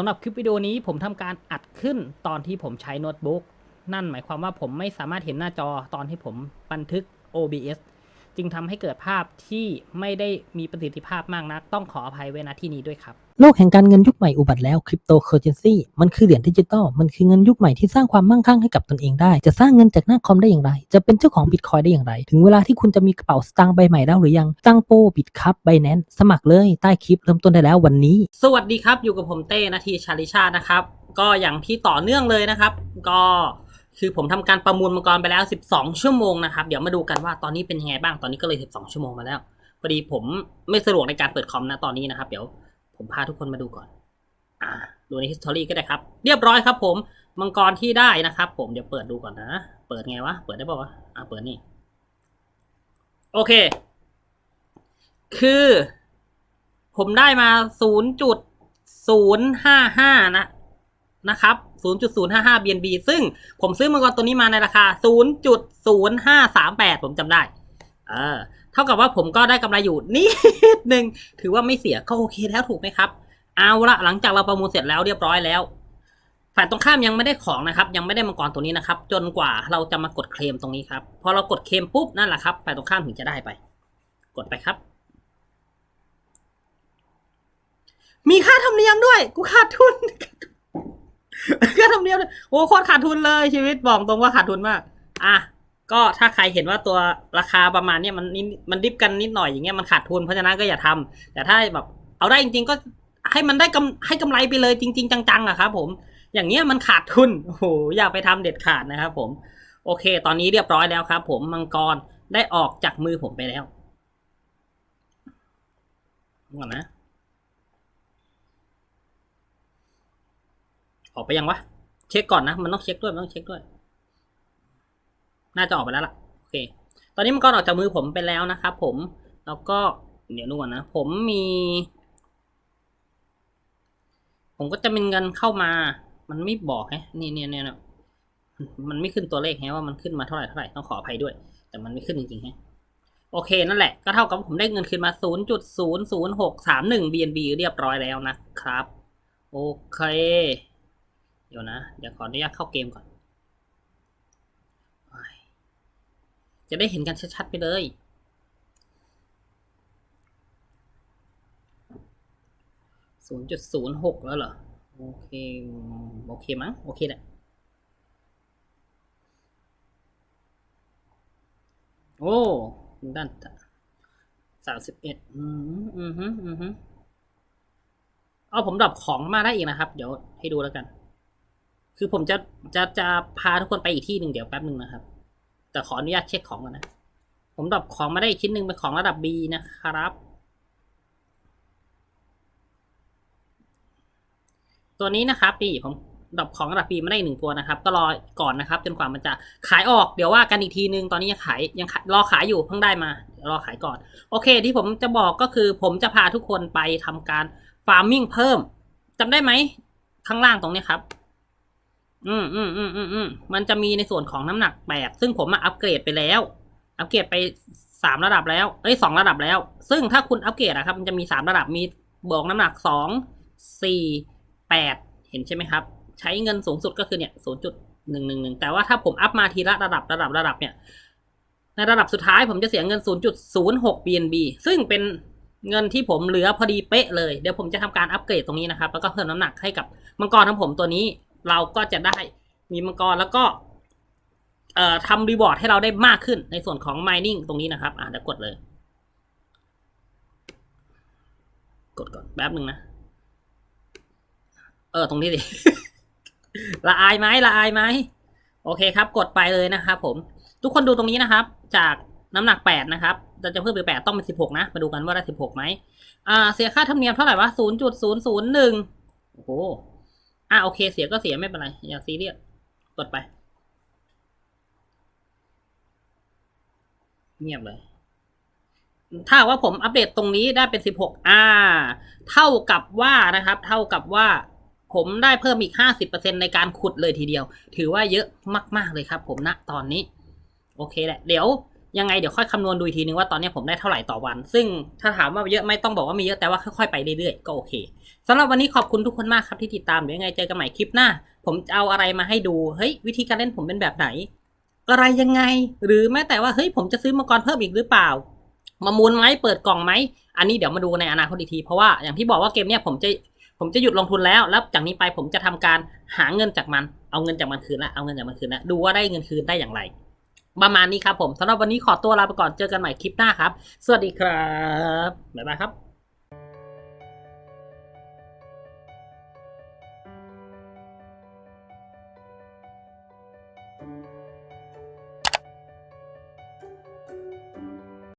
สำหรับคลิปวิดีโอนี้ผมทำการอัดขึ้นตอนที่ผมใช้โน้ตบุ๊กนั่นหมายความว่าผมไม่สามารถเห็นหน้าจอตอนที่ผมบันทึก OBS จึงทำให้เกิดภาพที่ไม่ได้มีประสิทธิภาพมากนัก ต้องขออภัยไว้ณที่นี้ด้วยครับ โลกแห่งการเงินยุคใหม่อุบัติแล้วคริปโตเคอเรนซีมันคือเหรียญดิจิตอลมันคือเงินยุคใหม่ที่สร้างความมั่งคั่งให้กับตนเองได้ จะสร้างเงินจากหน้าคอมได้อย่างไร จะเป็นเจ้าของบิตคอยได้อย่างไร ถึงเวลาที่คุณจะมีกระเป๋าสตางค์ใบใหม่แล้วหรือยังตั้งโปบิตคัพไบแนนสมัครเลยใต้คลิปเริ่มต้นได้แล้ววันนี้ สวัสดีครับอยู่กับผมเต้นาทีชาลิชาตินะครับก็อย่างที่ต่อเนื่องเลยนะครับ ก็ คือผมทำการประมูลมังกรไปแล้ว 12 ชั่วโมงนะครับ เดี๋ยวมาดูกันว่าตอนนี้เป็นยังไงบ้าง ตอนนี้ก็เลย 12 ชั่วโมงมาแล้วพอดีผมไม่สะดวกในการเปิดคอมนะตอนนี้นะครับ เดี๋ยวผมพาทุกคนมาดูก่อน อ่า ดูใน history ก็ได้ครับ เรียบร้อยครับ ผม มังกรที่ได้นะครับ ผมเดี๋ยวเปิดดูก่อนนะ เปิดไงวะ เปิดได้ป่าวะ อ่าเปิดนี่ โอเค คือ ผมได้มา 0.055 นะ นะครับ 0.055 BNB ซึ่งผมซื้อมังกรตัวนี้มาในราคา 0.0538 ผมจำได้ เออ เท่ากับว่าผมก็ได้กำไรอยู่นิดนึง ถือว่าไม่เสียก็โอเคแล้วถูกไหมครับ เอาละหลังจากเราประมูลเสร็จแล้วเรียบร้อยแล้วฝ่ายตรงข้ามยังไม่ได้ของนะครับ ยังไม่ได้มังกรตัวนี้นะครับ จนกว่าเราจะมากดเคลมตรงนี้ครับ พอเรากดเคลมปุ๊บนั่นแหละครับฝ่ายตรงข้ามถึงจะได้ไป กดไปครับ มีค่าธรรมเนียมด้วย กูขาดทุน ค่าธรรมเนียมด้วยโอ้โคตรขาดทุนเลยชีวิตบอกตรงว่าขาดทุนมาก อะก็ถ้าใครเห็นว่าตัวราคาประมาณเนี้ยมันนิดมันดิบกันนิดหน่อยอย่างเงี้ยมันขาดทุนเพราะฉะนั้นก็อย่าทำแต่ถ้าแบบเอาได้จริง ๆ ก็ให้มันได้กำให้กำไรไปเลยจริง ๆ จังๆอะครับผมอย่างเงี้ยมันขาดทุนโอ้โหอย่าไปทำเด็ดขาดนะครับผม โอเค ตอนนี้เรียบร้อยแล้วครับ ผมมังกรได้ออกจากมือผมไปแล้วก่อนนะ ออกไปยังวะ เช็คก่อนนะ มันต้องเช็คด้วย มันต้องเช็คด้วย น่าจะออกไปแล้วล่ะ โอเค ตอนนี้มันก็ออกจากมือผมไปแล้วนะครับผม แล้วก็ เดี๋ยวดูก่อนนะ ผมมี ผมก็จะเป็นเงินเข้ามา มันไม่บอกฮะ นี่เนี่ยเนี่ยเนี่ยมันไม่ขึ้นตัวเลขฮะว่ามันขึ้นมาเท่าไหร่เท่าไหร่ ต้องขออภัยด้วย แต่มันไม่ขึ้นจริงๆฮะโอเค นั่นแหละ ก็เท่ากับผมได้เงินคืนมา 0.00631 BNB เรียบร้อยแล้วนะครับ โอเค เดี๋ยวนะ เดี๋ยวขออนุญาตเข้าเกมก่อน จะได้เห็นกันชัดๆไปเลย ศูนย์จุดศูนย์หกแล้วเหรอ โอเค โอเคมั้ง โอเคแหละโอ้ด้านสามสิบเอ็ดอืมอืมฮึอืมฮึเอาผมดรอปของมาได้อีกนะครับ เดี๋ยวให้ดูแล้วกัน คือผมจะจะจะพาทุกคนไปอีกที่หนึ่งเดี๋ยวแป๊บหนึ่งนะครับ แต่ขออนุญาตเช็คของก่อนนะ ผมดรอปของมาได้อีกชิ้นหนึ่งเป็นของระดับ B นะครับ ตัวนี้นะครับพี่ผมดรอปของระดับ B มาได้หนึ่งตัวนะครับ ก็รอก่อนนะครับ จนกว่ามันจะขายออกเดี๋ยวว่ากันอีกทีนึงตอนนี้ยังขายยังรอขายอยู่เพิ่งได้มารอขายก่อน โอเค ที่ผมจะบอกก็คือ ผมจะพาทุกคนไปทำการฟาร์มมิ่งเพิ่มจำได้ไหมข้างล่างตรงนี้ครับ อืมอืมอืมอืมอืมมันจะมีในส่วนของน้ำหนักแปดซึ่งผมมาอัปเกรดไปแล้ว อัปเกรดไปสามระดับแล้ว เอ้ยสองระดับแล้ว ซึ่งถ้าคุณอัปเกรดอะครับ มันจะมีสามระดับมีบอกน้ำหนักสองสี่แปดเห็นใช่ไหมครับ ใช้เงินสูงสุดก็คือเนี่ยศูนย์จุดหนึ่งหนึ่งหนึ่งแต่ว่าถ้าผมอัพมาทีละระดับระดับระดับเนี่ย ในระดับสุดท้ายผมจะเสียเงิน 0.06 BNB ซึ่งเป็นเงินที่ผมเหลือพอดีเป๊ะเลย เดี๋ยวผมจะทำการอัปเกรดตรงนี้นะครับ แล้วก็เพิ่มน้ำหนักให้กับมังกรของผมตัวนี้ เราก็จะได้มีมังกรแล้วก็เอ่อทำรีวอร์ดให้เราได้มากขึ้นในส่วนของ mining ตรงนี้นะครับ อ่าเดี๋ยวกดเลย กดก่อนแป๊บหนึ่งนะ เออ ตรงนี้ดิ ละอายไหมละอายไหม โอเคครับ กดไปเลยนะครับผม ทุกคนดูตรงนี้นะครับ จากน้ำหนักแปดนะครับ เราจะเพิ่มไปแปดต้องเป็นสิบหกนะ มาดูกันว่าได้สิบหกไหม อ่า เสียค่าธรรมเนียมเท่าไหร่วะศูนย์จุดศูนย์ศูนย์หนึ่งโอ้โห อ่าโอเคเสียก็เสียไม่เป็นไร อย่าซีเรียสกดไป เงียบเลย ถ้าว่าผมอัปเดตตรงนี้ได้เป็นสิบหกอ่าเท่ากับว่านะครับ เท่ากับว่าผมได้เพิ่มอีกห้าสิบเปอร์เซ็นในการขุดเลยทีเดียว ถือว่าเยอะมาก ๆ เลยครับ ผมณตอนนี้ โอเคแหละ เดี๋ยว ยังไงเดี๋ยวค่อยคำนวณดูอีกทีนึงว่าตอนนี้ผมได้เท่าไหร่ต่อวัน ซึ่งถ้าถามว่าเยอะไม่ต้องบอกว่าม่เยอะแต่ว่าค่อยๆไปเรื่อยๆก็โอเคสำหรับวันนี้ขอบคุณทุกคนมากครับที่ติดตามเดี๋ยวยังไงเจอกันใหม่คลิปหน้า ผมจะเอาอะไรมาให้ดูเฮ้ยวิธีการเล่นผมเป็นแบบไหน อะไรยังไง หรือแม้แต่ว่าเฮ้ยผมจะซื้อมังกรเพิ่มอีกหรือเปล่ามามูลไหมเปิดกล่องไหมอันนี้เดี๋ยวมาดูในอนาคตอีกทีเพราะว่าอย่างที่บอกว่าเกมเนี้ยผมจะผมจะหยุดลงทุนแล้วแล้วจากนี้ไปผมจะทำการหาเงินจากมัน เอาเงินจากมันคืนละเอาเงินจากมันคืนละดูว่าได้เงินคืนได้อย่างไร ประมาณนี้ครับผมสำหรับวันนี้ขอตัวลาไปก่อนเจอกันใหม่คลิปหน้าครับ สวัสดีครับ บ๊ายบายครับ